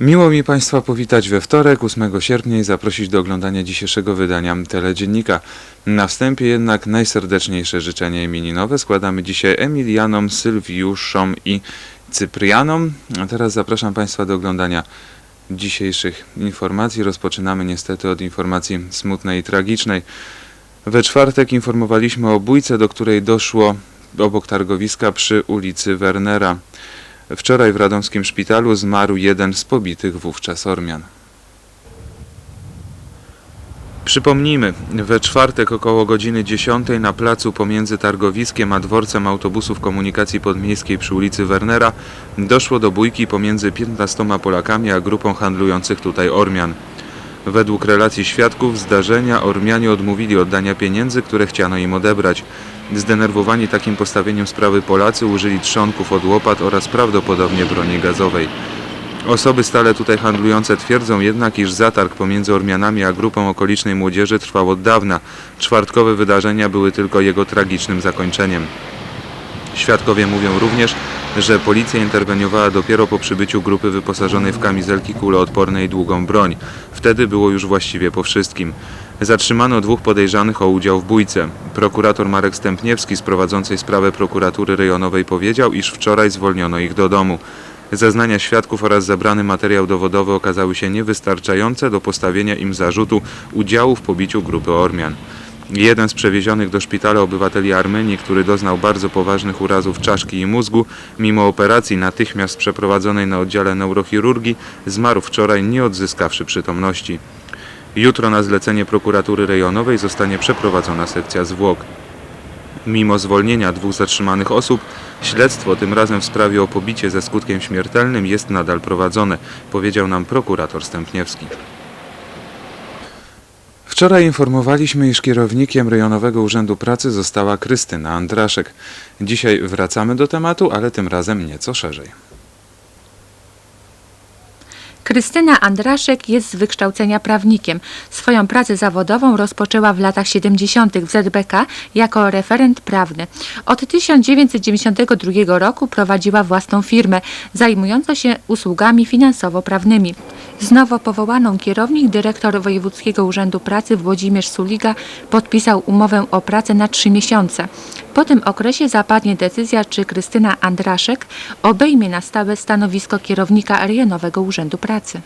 Miło mi Państwa powitać we wtorek, 8 sierpnia i zaprosić do oglądania dzisiejszego wydania Teledziennika. Na wstępie jednak najserdeczniejsze życzenia imieninowe składamy dzisiaj Emilianom, Sylwiuszom i Cyprianom. A teraz zapraszam Państwa do oglądania dzisiejszych informacji. Rozpoczynamy niestety od informacji smutnej i tragicznej. We czwartek informowaliśmy o bójce, do której doszło obok targowiska przy ulicy Wernera. Wczoraj w radomskim szpitalu zmarł jeden z pobitych wówczas Ormian. Przypomnijmy, we czwartek około godziny 10 na placu pomiędzy targowiskiem a dworcem autobusów komunikacji podmiejskiej przy ulicy Wernera doszło do bójki pomiędzy 15 Polakami a grupą handlujących tutaj Ormian. Według relacji świadków zdarzenia Ormianie odmówili oddania pieniędzy, które chciano im odebrać. Zdenerwowani takim postawieniem sprawy Polacy użyli trzonków od łopat oraz prawdopodobnie broni gazowej. Osoby stale tutaj handlujące twierdzą jednak, iż zatarg pomiędzy Ormianami a grupą okolicznej młodzieży trwał od dawna. Czwartkowe wydarzenia były tylko jego tragicznym zakończeniem. Świadkowie mówią również, że policja interweniowała dopiero po przybyciu grupy wyposażonej w kamizelki kuloodporne i długą broń. Wtedy było już właściwie po wszystkim. Zatrzymano dwóch podejrzanych o udział w bójce. Prokurator Marek Stępniewski z prowadzącej sprawę prokuratury rejonowej powiedział, iż wczoraj zwolniono ich do domu. Zeznania świadków oraz zebrany materiał dowodowy okazały się niewystarczające do postawienia im zarzutu udziału w pobiciu grupy Ormian. Jeden z przewiezionych do szpitala obywateli Armenii, który doznał bardzo poważnych urazów czaszki i mózgu, mimo operacji natychmiast przeprowadzonej na oddziale neurochirurgii, zmarł wczoraj nie odzyskawszy przytomności. Jutro na zlecenie prokuratury rejonowej zostanie przeprowadzona sekcja zwłok. Mimo zwolnienia dwóch zatrzymanych osób, śledztwo tym razem w sprawie o pobicie ze skutkiem śmiertelnym jest nadal prowadzone, powiedział nam prokurator Stępniewski. Wczoraj informowaliśmy, iż kierownikiem Rejonowego Urzędu Pracy została Krystyna Andraszek. Dzisiaj wracamy do tematu, ale tym razem nieco szerzej. Krystyna Andraszek jest z wykształcenia prawnikiem. Swoją pracę zawodową rozpoczęła w latach 70. w ZBK jako referent prawny. Od 1992 roku prowadziła własną firmę zajmującą się usługami finansowo-prawnymi. Z nowo powołaną kierownik dyrektor Wojewódzkiego Urzędu Pracy Włodzimierz Suliga podpisał umowę o pracę na trzy miesiące. Po tym okresie zapadnie decyzja, czy Krystyna Andraszek obejmie na stałe stanowisko kierownika rejonowego Urzędu Pracy.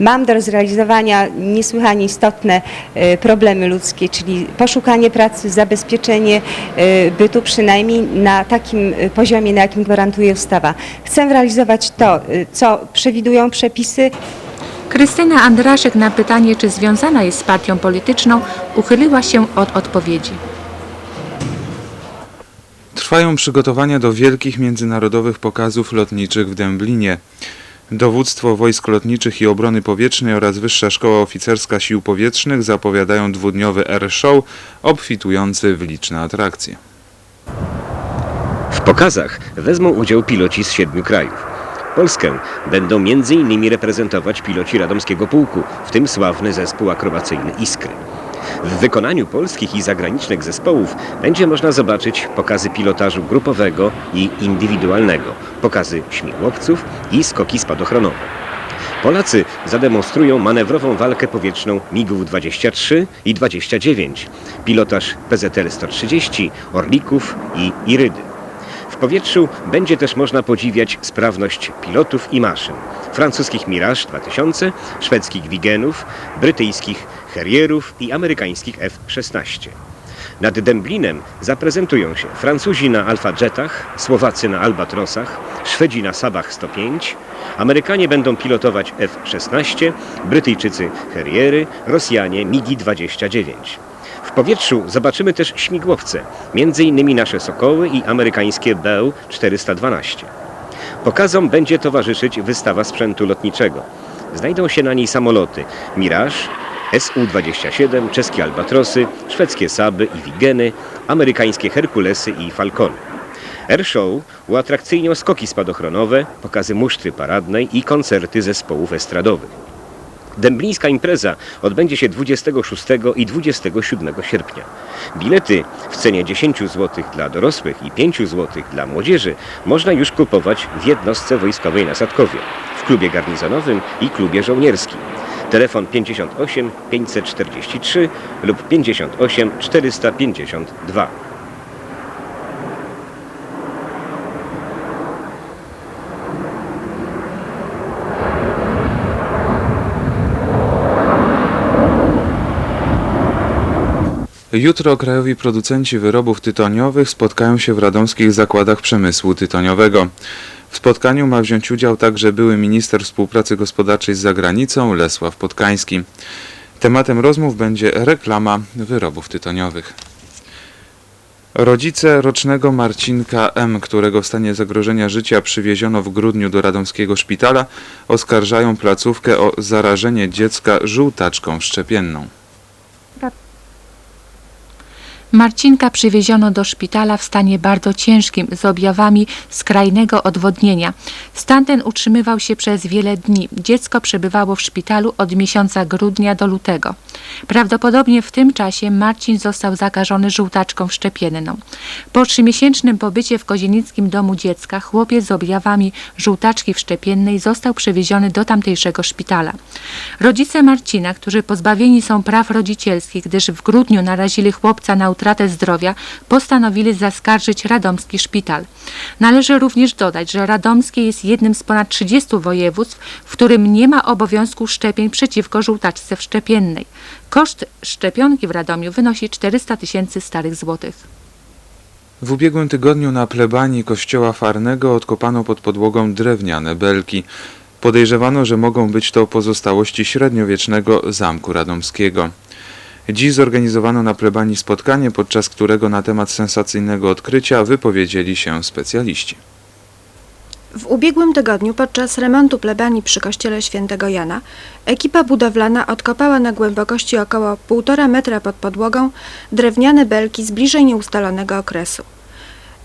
Mam do zrealizowania niesłychanie istotne e, problemy ludzkie, czyli poszukanie pracy, zabezpieczenie e, bytu przynajmniej na takim e, poziomie, na jakim gwarantuje ustawa. Chcę realizować to, co przewidują przepisy, Krystyna Andraszek na pytanie, czy związana jest z partią polityczną, uchyliła się od odpowiedzi. Trwają przygotowania do wielkich międzynarodowych pokazów lotniczych w Dęblinie. Dowództwo Wojsk Lotniczych i Obrony Powietrznej oraz Wyższa Szkoła Oficerska Sił Powietrznych zapowiadają dwudniowy air show obfitujący w liczne atrakcje. W pokazach wezmą udział piloci z siedmiu krajów. Polskę będą m.in. reprezentować piloci radomskiego pułku, w tym sławny zespół akrobacyjny Iskry. W wykonaniu polskich i zagranicznych zespołów będzie można zobaczyć pokazy pilotażu grupowego i indywidualnego, pokazy śmigłowców i skoki spadochronowe. Polacy zademonstrują manewrową walkę powietrzną MiGów 23 i 29, pilotaż PZL-130, Orlików i Irydy. Powietrzu będzie też można podziwiać sprawność pilotów i maszyn. Francuskich Mirage 2000, szwedzkich Wigenów, brytyjskich Harrierów i amerykańskich F-16. Nad Dęblinem zaprezentują się Francuzi na Alfa Jetach, Słowacy na Albatrosach, Szwedzi na Sabach 105, Amerykanie będą pilotować F-16, Brytyjczycy Harriery, Rosjanie MiGi-29. W powietrzu zobaczymy też śmigłowce, m.in. nasze Sokoły i amerykańskie Bell 412. Pokazom będzie towarzyszyć wystawa sprzętu lotniczego. Znajdą się na niej samoloty Mirage, Su-27, czeskie Albatrosy, szwedzkie Saby i Wigeny, amerykańskie Herkulesy i Falcony. Airshow uatrakcyjnią skoki spadochronowe, pokazy musztry paradnej i koncerty zespołów estradowych. Dęblińska impreza odbędzie się 26 i 27 sierpnia. Bilety w cenie 10 zł dla dorosłych i 5 zł dla młodzieży można już kupować w jednostce wojskowej na Sadkowie, w klubie garnizonowym i klubie żołnierskim. Telefon 58 543 lub 58 452. Jutro krajowi producenci wyrobów tytoniowych spotkają się w radomskich zakładach przemysłu tytoniowego. W spotkaniu ma wziąć udział także były minister współpracy gospodarczej z zagranicą Lesław Podkański. Tematem rozmów będzie reklama wyrobów tytoniowych. Rodzice rocznego Marcinka M., którego w stanie zagrożenia życia przywieziono w grudniu do radomskiego szpitala, oskarżają placówkę o zarażenie dziecka żółtaczką szczepienną. Marcinka przywieziono do szpitala w stanie bardzo ciężkim, z objawami skrajnego odwodnienia. Stan ten utrzymywał się przez wiele dni. Dziecko przebywało w szpitalu od miesiąca grudnia do lutego. Prawdopodobnie w tym czasie Marcin został zakażony żółtaczką szczepienną. Po trzymiesięcznym pobycie w Kozienickim Domu Dziecka chłopiec z objawami żółtaczki wszczepiennej został przewieziony do tamtejszego szpitala. Rodzice Marcina, którzy pozbawieni są praw rodzicielskich, gdyż w grudniu narazili chłopca na utratę zdrowia, postanowili zaskarżyć radomski szpital. Należy również dodać, że radomskie jest jednym z ponad 30 województw, w którym nie ma obowiązku szczepień przeciwko żółtaczce wszczepiennej. Koszt szczepionki w Radomiu wynosi 400 tysięcy starych złotych. W ubiegłym tygodniu na plebanii kościoła Farnego odkopano pod podłogą drewniane belki. Podejrzewano, że mogą być to pozostałości średniowiecznego zamku radomskiego. Dziś zorganizowano na plebanii spotkanie, podczas którego na temat sensacyjnego odkrycia wypowiedzieli się specjaliści. W ubiegłym tygodniu podczas remontu plebanii przy kościele świętego Jana ekipa budowlana odkopała na głębokości około 1,5 metra pod podłogą drewniane belki z bliżej nieustalonego okresu.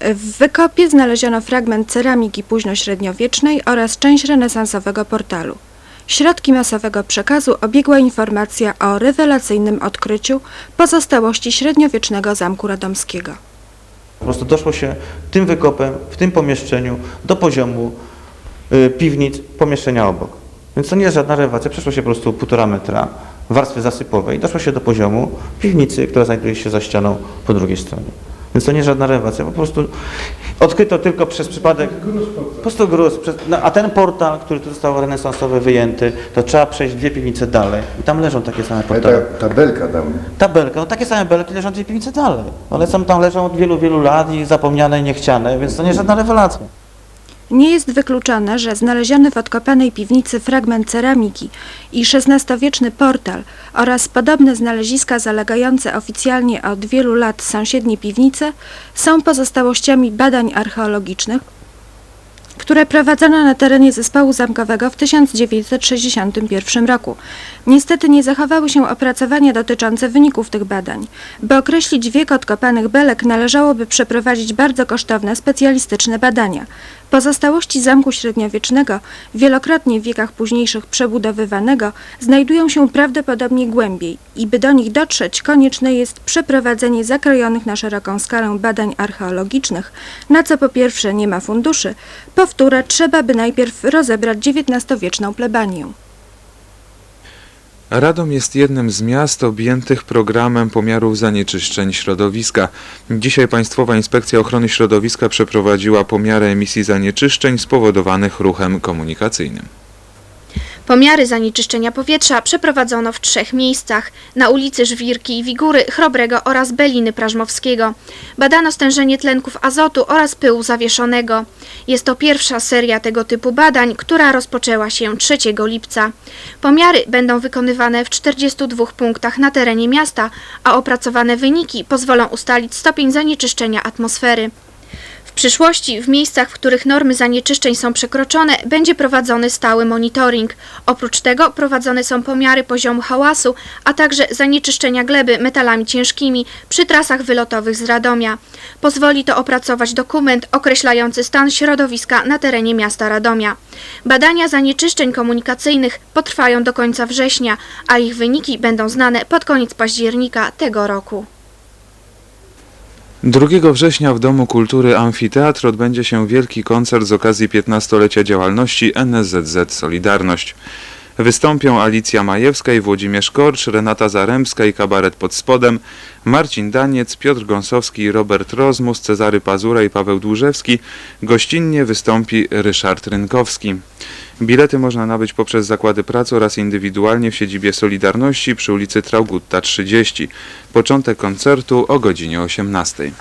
W wykopie znaleziono fragment ceramiki późnośredniowiecznej oraz część renesansowego portalu. Środki masowego przekazu obiegła informacja o rewelacyjnym odkryciu pozostałości średniowiecznego zamku radomskiego. Po prostu doszło się tym wykopem w tym pomieszczeniu do poziomu y, piwnic pomieszczenia obok. Więc to nie jest żadna renowacja, przeszło się po prostu półtora metra warstwy zasypowej i doszło się do poziomu piwnicy, która znajduje się za ścianą po drugiej stronie. Więc to nie żadna renowacja, po prostu odkryto tylko przez przypadek, po prostu gruz, przez, no, a ten portal, który tu został renesansowy wyjęty, to trzeba przejść dwie piwnice dalej i tam leżą takie same Ale portale. ta, ta belka tam, Ta belka, no takie same belki leżą dwie piwnice dalej. One są tam leżą od wielu, wielu lat i zapomniane i niechciane, więc to nie żadna rewelacja. Nie jest wykluczone, że znaleziony w odkopanej piwnicy fragment ceramiki i XVI-wieczny portal oraz podobne znaleziska zalegające oficjalnie od wielu lat sąsiednie piwnice są pozostałościami badań archeologicznych, które prowadzono na terenie zespołu zamkowego w 1961 roku. Niestety nie zachowały się opracowania dotyczące wyników tych badań. By określić wiek odkopanych belek należałoby przeprowadzić bardzo kosztowne specjalistyczne badania. Pozostałości zamku średniowiecznego, wielokrotnie w wiekach późniejszych przebudowywanego, znajdują się prawdopodobnie głębiej i by do nich dotrzeć konieczne jest przeprowadzenie zakrojonych na szeroką skalę badań archeologicznych, na co po pierwsze nie ma funduszy, po wtóre trzeba by najpierw rozebrać XIX-wieczną plebanię. Radom jest jednym z miast objętych programem pomiarów zanieczyszczeń środowiska. Dzisiaj Państwowa Inspekcja Ochrony Środowiska przeprowadziła pomiary emisji zanieczyszczeń spowodowanych ruchem komunikacyjnym. Pomiary zanieczyszczenia powietrza przeprowadzono w trzech miejscach. Na ulicy Żwirki i Wigury, Chrobrego oraz Beliny Prażmowskiego. Badano stężenie tlenków azotu oraz pyłu zawieszonego. Jest to pierwsza seria tego typu badań, która rozpoczęła się 3 lipca. Pomiary będą wykonywane w 42 punktach na terenie miasta, a opracowane wyniki pozwolą ustalić stopień zanieczyszczenia atmosfery. W przyszłości w miejscach, w których normy zanieczyszczeń są przekroczone, będzie prowadzony stały monitoring. Oprócz tego prowadzone są pomiary poziomu hałasu, a także zanieczyszczenia gleby metalami ciężkimi przy trasach wylotowych z Radomia. Pozwoli to opracować dokument określający stan środowiska na terenie miasta Radomia. Badania zanieczyszczeń komunikacyjnych potrwają do końca września, a ich wyniki będą znane pod koniec października tego roku. 2 września w Domu Kultury Amfiteatr odbędzie się wielki koncert z okazji 15-lecia działalności NSZZ Solidarność. Wystąpią Alicja Majewska i Włodzimierz Korcz, Renata Zaremska i Kabaret pod spodem, Marcin Daniec, Piotr Gąsowski i Robert Rozmus, Cezary Pazura i Paweł Dłużewski. Gościnnie wystąpi Ryszard Rynkowski. Bilety można nabyć poprzez zakłady pracy oraz indywidualnie w siedzibie Solidarności przy ulicy Traugutta 30. Początek koncertu o godzinie 18.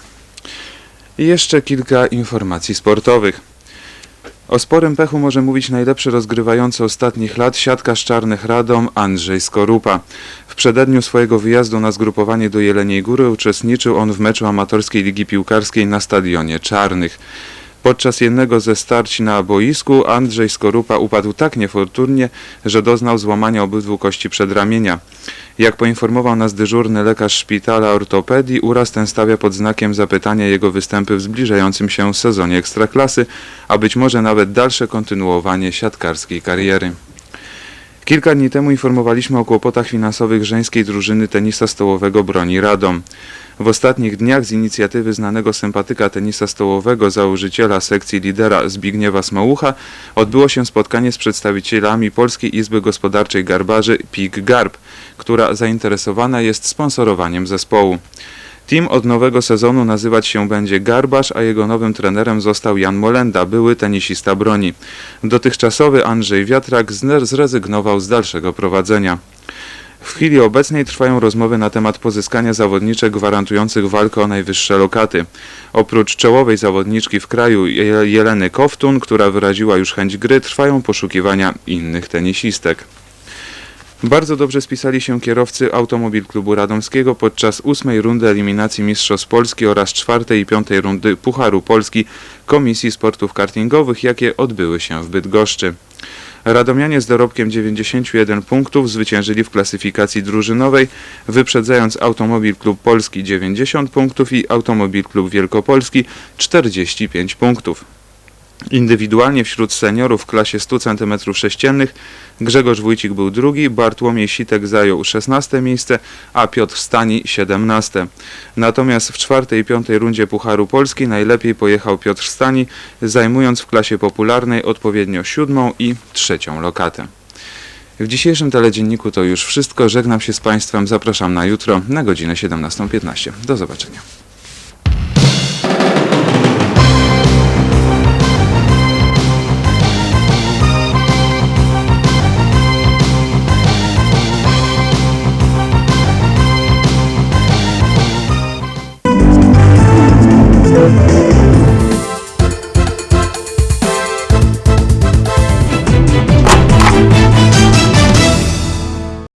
I jeszcze kilka informacji sportowych. O sporym pechu może mówić najlepszy rozgrywający ostatnich lat siatkarz czarnych Radom Andrzej Skorupa. W przededniu swojego wyjazdu na zgrupowanie do Jeleniej Góry uczestniczył on w meczu amatorskiej ligi piłkarskiej na stadionie Czarnych. Podczas jednego ze starć na boisku Andrzej Skorupa upadł tak niefortunnie, że doznał złamania obydwu kości przedramienia. Jak poinformował nas dyżurny lekarz szpitala ortopedii, uraz ten stawia pod znakiem zapytania jego występy w zbliżającym się sezonie ekstraklasy, a być może nawet dalsze kontynuowanie siatkarskiej kariery. Kilka dni temu informowaliśmy o kłopotach finansowych żeńskiej drużyny tenisa stołowego Broni Radom. W ostatnich dniach z inicjatywy znanego sympatyka tenisa stołowego, założyciela sekcji lidera Zbigniewa Smołucha, odbyło się spotkanie z przedstawicielami Polskiej Izby Gospodarczej Garbarzy PIG Garb, która zainteresowana jest sponsorowaniem zespołu. Team od nowego sezonu nazywać się będzie Garbarz, a jego nowym trenerem został Jan Molenda, były tenisista broni. Dotychczasowy Andrzej Wiatrak zrezygnował z dalszego prowadzenia. W chwili obecnej trwają rozmowy na temat pozyskania zawodniczek gwarantujących walkę o najwyższe lokaty. Oprócz czołowej zawodniczki w kraju Je- Jeleny Koftun, która wyraziła już chęć gry, trwają poszukiwania innych tenisistek. Bardzo dobrze spisali się kierowcy Automobil Klubu Radomskiego podczas ósmej rundy eliminacji Mistrzostw Polski oraz czwartej i piątej rundy Pucharu Polski Komisji Sportów Kartingowych, jakie odbyły się w Bydgoszczy. Radomianie z dorobkiem 91 punktów zwyciężyli w klasyfikacji drużynowej, wyprzedzając Automobil Klub Polski 90 punktów i Automobil Klub Wielkopolski 45 punktów. Indywidualnie wśród seniorów w klasie 100 cm3 Grzegorz Wójcik był drugi, Bartłomiej Sitek zajął 16 miejsce, a Piotr Stani 17. Natomiast w czwartej i piątej rundzie Pucharu Polski najlepiej pojechał Piotr Stani, zajmując w klasie popularnej odpowiednio siódmą i trzecią lokatę. W dzisiejszym teledzienniku to już wszystko. Żegnam się z Państwem. Zapraszam na jutro na godzinę 17.15. Do zobaczenia.